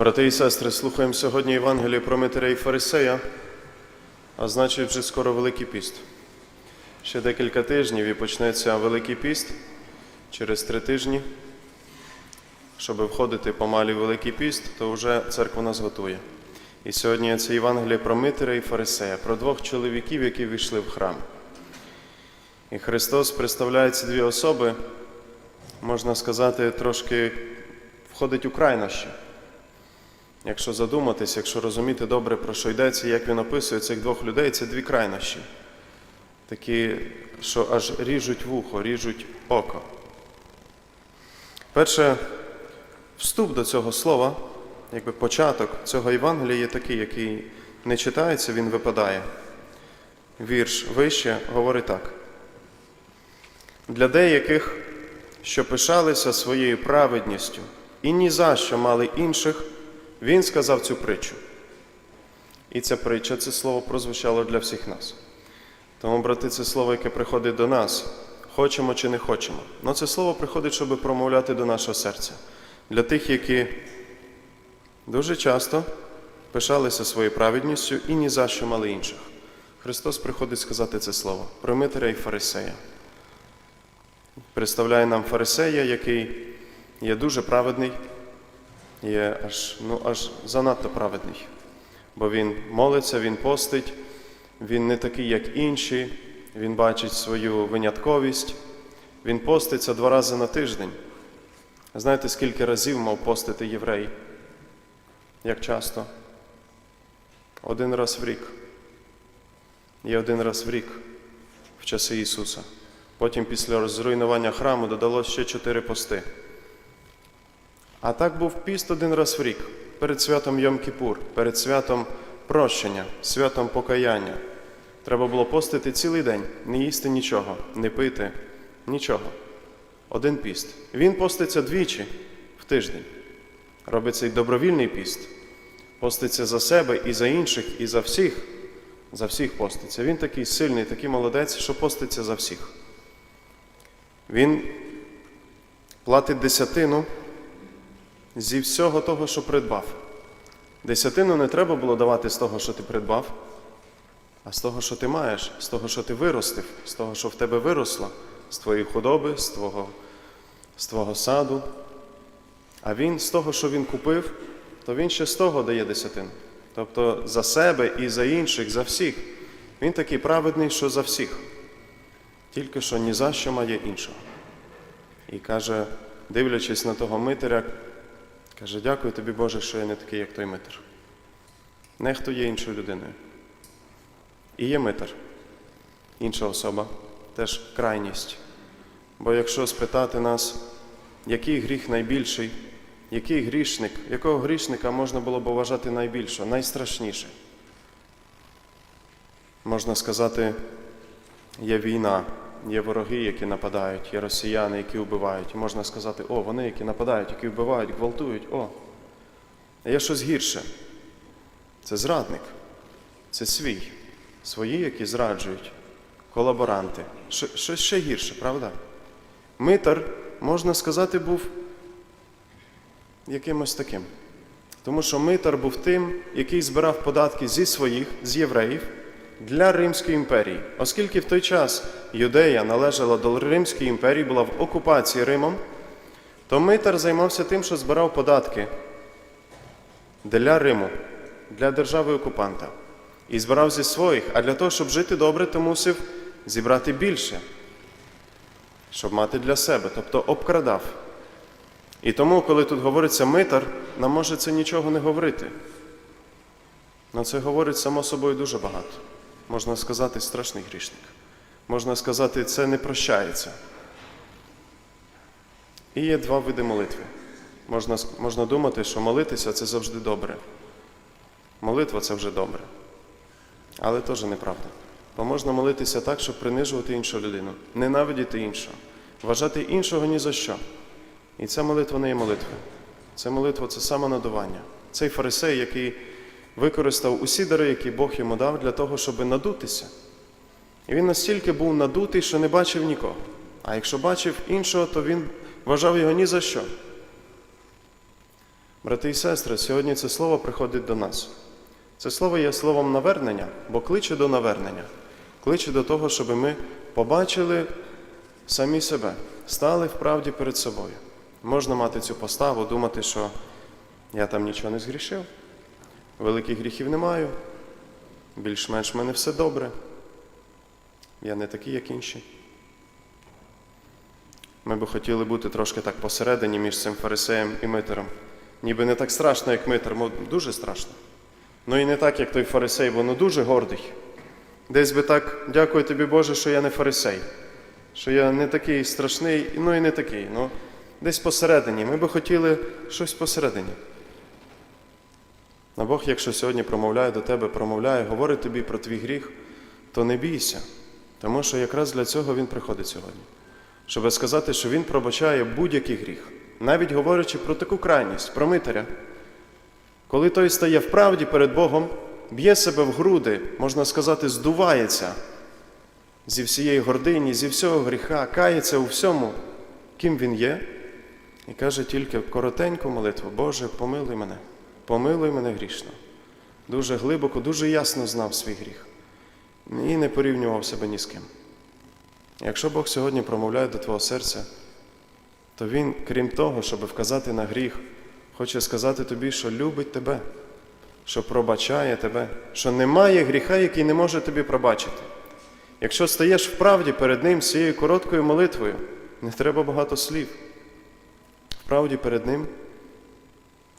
Брати і сестри, слухаємо сьогодні Євангеліє про Митаря і Фарисея, а значить вже скоро Великий піст. Ще декілька тижнів і почнеться Великий піст через три тижні. Щоб входити помалі в Великий піст, то вже церква нас готує. І сьогодні це Євангеліє про Митаря і Фарисея, про двох чоловіків, які війшли в храм. І Христос представляє ці дві особи, можна сказати, трошки входить у крайнощі. Якщо задуматись, якщо розуміти добре, про що йдеться, як він описує цих двох людей, це дві крайнощі. Такі, що аж ріжуть вухо, ріжуть око. Перше, вступ до цього слова, якби початок цього Євангелія є такий, який не читається, він випадає. Вірш вище говорить так. Для деяких, що пишалися своєю праведністю і ні за що мали інших, він сказав цю притчу. І ця притча, це слово прозвучало для всіх нас. Тому, брати, це слово, яке приходить до нас, хочемо чи не хочемо. Але це слово приходить, щоб промовляти до нашого серця. Для тих, які дуже часто пишалися своєю праведністю і ні за що мали інших. Христос приходить сказати це слово про Митаря і Фарисея. Представляє нам Фарисея, який є дуже праведний, є аж, ну, аж занадто праведний. Бо він молиться, він постить, він не такий, як інші, він бачить свою винятковість, він поститься два рази на тиждень. Знаєте, скільки разів мав постити єврей? Як часто? Один раз в рік. І один раз в рік в часи Ісуса. Потім після зруйнування храму додалось ще чотири пости. А так був піст один раз в рік, перед святом Йом-Кіпур, перед святом прощення, святом покаяння. Треба було постити цілий день, не їсти нічого, не пити, нічого. Один піст. Він поститься двічі в тиждень. Робить цей добровільний піст. Поститься за себе і за інших, і за всіх. За всіх поститься. Він такий сильний, такий молодець, що поститься за всіх. Він платить десятину зі всього того, що придбав. Десятину не треба було давати з того, що ти придбав, а з того, що ти маєш, з того, що ти виростив, з того, що в тебе виросло, з твоєї худоби, з твого, з твого саду. А він з того, що він купив, то він ще з того дає десятину. Тобто за себе і за інших, за всіх. Він такий праведний, що за всіх. Тільки що ні за що має іншого. І каже, дивлячись на того митаря, каже, дякую тобі, Боже, що я не такий, як той митар. Нехто є іншою людиною. І є митар, інша особа, теж крайність. Бо якщо спитати нас, який гріх найбільший, який грішник, якого грішника можна було б вважати найбільше, найстрашніше? Можна сказати, є війна, є вороги, які нападають, є росіяни, які вбивають. І можна сказати, о, вони, які нападають, які вбивають, гвалтують, о. А є щось гірше. Це зрадник, це свій, свої, які зраджують, колаборанти. Що- Щось ще гірше, правда? Митар, можна сказати, був якимось таким. Тому що митар був тим, який збирав податки зі своїх, з євреїв, для Римської імперії. Оскільки в той час Юдея належала до Римської імперії, була в окупації Римом, то митар займався тим, що збирав податки для Риму, для держави окупанта. І збирав зі своїх, а для того, щоб жити добре, то мусив зібрати більше, щоб мати для себе, тобто обкрадав. І тому, коли тут говориться митар, нам може це нічого не говорити. На це говорить само собою дуже багато. Можна сказати, страшний грішник. Можна сказати, це не прощається. І є два види молитви. Можна, можна думати, що молитися це завжди добре. Молитва це вже добре. Але теж неправда. Бо можна молитися так, щоб принижувати іншу людину, ненавидіти іншого, вважати іншого ні за що. І ця молитва не є молитвою. Це молитва це самонадування. Цей фарисей, який використав усі дари, які Бог йому дав, для того, щоб надутися. І він настільки був надутий, що не бачив нікого. А якщо бачив іншого, то він вважав його ні за що. Брати і сестри, сьогодні це слово приходить до нас. Це слово є словом навернення, бо кличе до навернення, кличе до того, щоб ми побачили самі себе, стали в правді перед собою. Можна мати цю поставу, думати, що я там нічого не згрішив, великих гріхів не маю, більш-менш в мене все добре. Я не такий, як інші. Ми би хотіли бути трошки так посередині між цим фарисеєм і митером. Ніби не так страшно, як митер, мо дуже страшно. Ну і не так, як той фарисей, бо ну дуже гордий. Десь би так, дякую тобі, Боже, що я не фарисей, що я не такий страшний, ну і не такий. Ну, десь посередині. Ми би хотіли щось посередині. А Бог, якщо сьогодні промовляє до тебе, промовляє, говорить тобі про твій гріх, то не бійся, тому що якраз для цього Він приходить сьогодні. Щоб сказати, що Він пробачає будь-який гріх, навіть говорячи про таку крайність, про митаря. Коли той стає в правді перед Богом, б'є себе в груди, можна сказати, здувається зі всієї гордині, зі всього гріха, кається у всьому, ким він є, і каже тільки коротеньку молитву: Боже, помилуй мене, помилуй мене грішно. Дуже глибоко, дуже ясно знав свій гріх і не порівнював себе ні з ким. Якщо Бог сьогодні промовляє до твого серця, то Він, крім того, щоб вказати на гріх, хоче сказати тобі, що любить тебе, що пробачає тебе, що немає гріха, який не може тобі пробачити. Якщо стаєш в правді перед Ним з цією короткою молитвою, не треба багато слів. В правді перед Ним,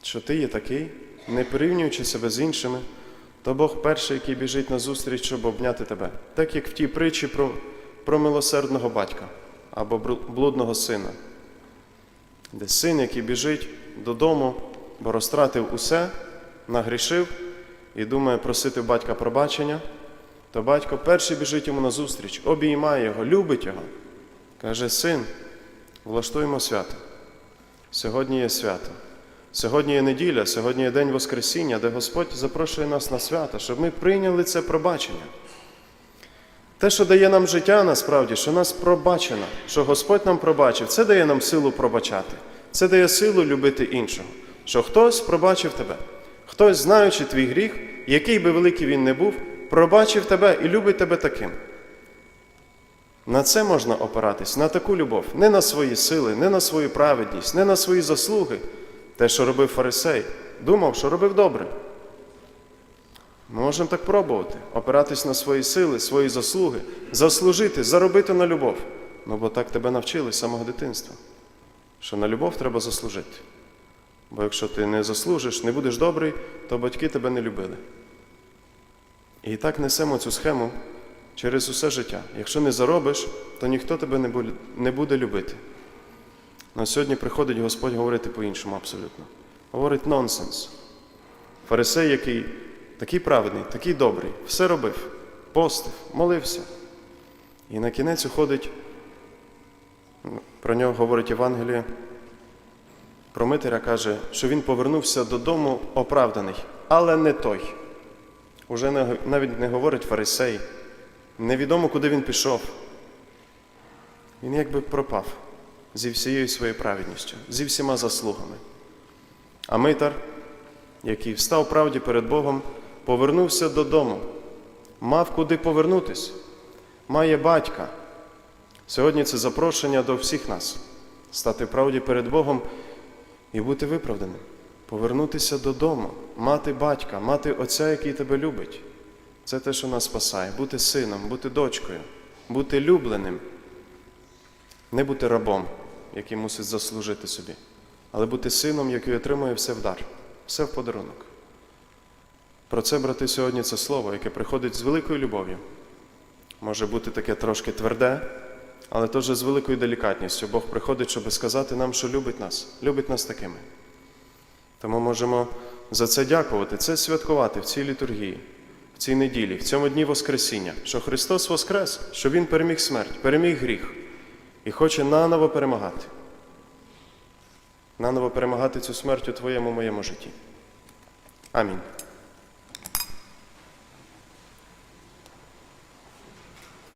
що ти є такий, не порівнюючи себе з іншими, то Бог перший, який біжить на зустріч, щоб обняти тебе. Так як в тій притчі про, про милосердного батька або блудного сина, де син, який біжить додому, бо розтратив усе, нагрішив і думає просити батька пробачення, то батько перший біжить йому на зустріч, обіймає його, любить його. Каже, син, влаштуємо свято. Сьогодні є свято. Сьогодні є неділя, сьогодні є День Воскресіння, де Господь запрошує нас на свято, щоб ми прийняли це пробачення. Те, що дає нам життя, насправді, що нас пробачено, що Господь нам пробачив, це дає нам силу пробачати. Це дає силу любити іншого. Що хтось пробачив тебе, хтось, знаючи твій гріх, який би великий він не був, пробачив тебе і любить тебе таким. На це можна опиратись, на таку любов, не на свої сили, не на свою праведність, не на свої заслуги. Те, що робив фарисей, думав, що робив добре. Ми можемо так пробувати, опиратись на свої сили, свої заслуги, заслужити, заробити на любов. Ну бо так тебе навчили з самого дитинства, що на любов треба заслужити. Бо якщо ти не заслужиш, не будеш добрий, то батьки тебе не любили. І так несемо цю схему через усе життя. Якщо не заробиш, то ніхто тебе не буде, любити. На сьогодні приходить Господь говорити по-іншому абсолютно. Говорить нонсенс. Фарисей, який такий праведний, такий добрий, все робив, постив, молився. І на кінець уходить, про нього говорить Євангеліє, про Митаря каже, що він повернувся додому оправданий, але не той. Уже навіть не говорить фарисей, невідомо, куди він пішов. Він якби пропав зі всією своєю праведністю, зі всіма заслугами. А Митар, який встав правді перед Богом, повернувся додому, мав куди повернутись, має батька. Сьогодні це запрошення до всіх нас. Стати правді перед Богом і бути виправданим, повернутися додому, мати батька, мати отця, який тебе любить. Це те, що нас спасає, бути сином, бути дочкою, бути любленим, не бути рабом, який мусить заслужити собі, але бути сином, який отримує все в дар, все в подарунок. Про це, брати, сьогодні це слово, яке приходить з великою любов'ю. Може бути таке трошки тверде, але теж з великою делікатністю. Бог приходить, щоб сказати нам, що любить нас, любить нас такими. Тому можемо за це дякувати, це святкувати в цій літургії, в цій неділі, в цьому дні Воскресіння, що Христос Воскрес, що Він переміг смерть, переміг гріх і хоче наново перемагати. Наново перемагати цю смерть у твоєму моєму житті. Амінь.